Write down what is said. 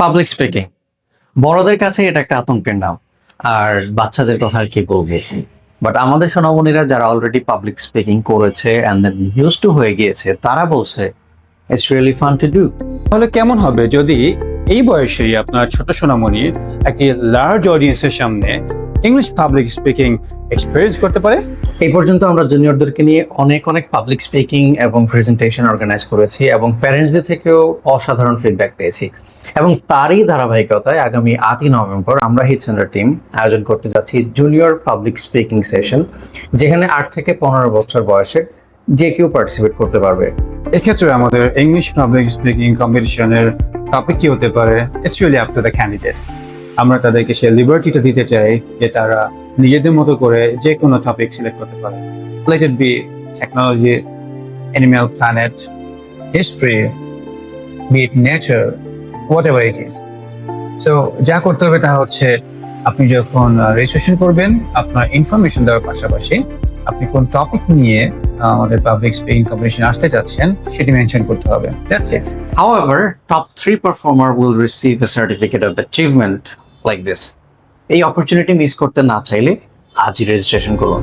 Public speaking বড়দের কাছে এটা একটা আতঙ্কের নাম। আর বাচ্চাদের কথা আর কি বলব? বাট আমাদের সোনামণিরা যারা অলরেডি পাবলিক স্পিকিং করেছে অ্যান্ড ইউজ টু হয়ে গিয়েছে, তারা বলছে it's really fun to do তাহলে কেমন হবে যদি এই বয়সেই আপনার ছোট সোনামণি একটি লার্জ অডিয়েন্সের সামনে ইংলিশ পাবলিক স্পিকিং এক্সপিরিয়েন্স করতে পারে। এই পর্যন্ত আমরা জুনিয়রদেরকে নিয়ে অনেক অনেক পাবলিক স্পিকিং এবং প্রেজেন্টেশন অর্গানাইজ করেছি এবং প্যারেন্টসদের থেকেও অসাধারণ ফিডব্যাক পেয়েছি। এবং তারই ধারাবাহিকতায় আগামী আটই নভেম্বর আমরা হিট সেন্টার টিম আয়োজন করতে যাচ্ছি জুনিয়র পাবলিক স্পিকিং সেশন যেখানে আট থেকে পনেরো বছর বয়সের যে কেউ পার্টিসিপেট করতে পারবে। এক্ষেত্রে আমাদের ইংলিশ পাবলিক স্পিকিং কম্পিটিশনের টপিক কি হতে পারে? It's really up to the candidate আমরা তাদেরকে সে লিবার্টিটা দিতে চাই যে তারা নিজেদের মতো করে যে কোনো টপিক সিলেক্ট করতে পারে। Let it be technology animal planet history bit nature whatever it is so যা করতে হবে তা হচ্ছে আপনি যখন রেজিস্ট্রেশন করবেন আপনার ইনফরমেশন দেওয়ার পাশাপাশি আপনি কোন টপিক নিয়ে আমাদের পাবলিক স্পিকিং কম্পিটিশন আসতে চাচ্ছেন সেটি মেনশন করতে হবে। That's it However, top three performer will receive a certificate of achievement like this. এই অপরচুনিটি মিস করতে না চাইলে আজই রেজিস্ট্রেশন করুন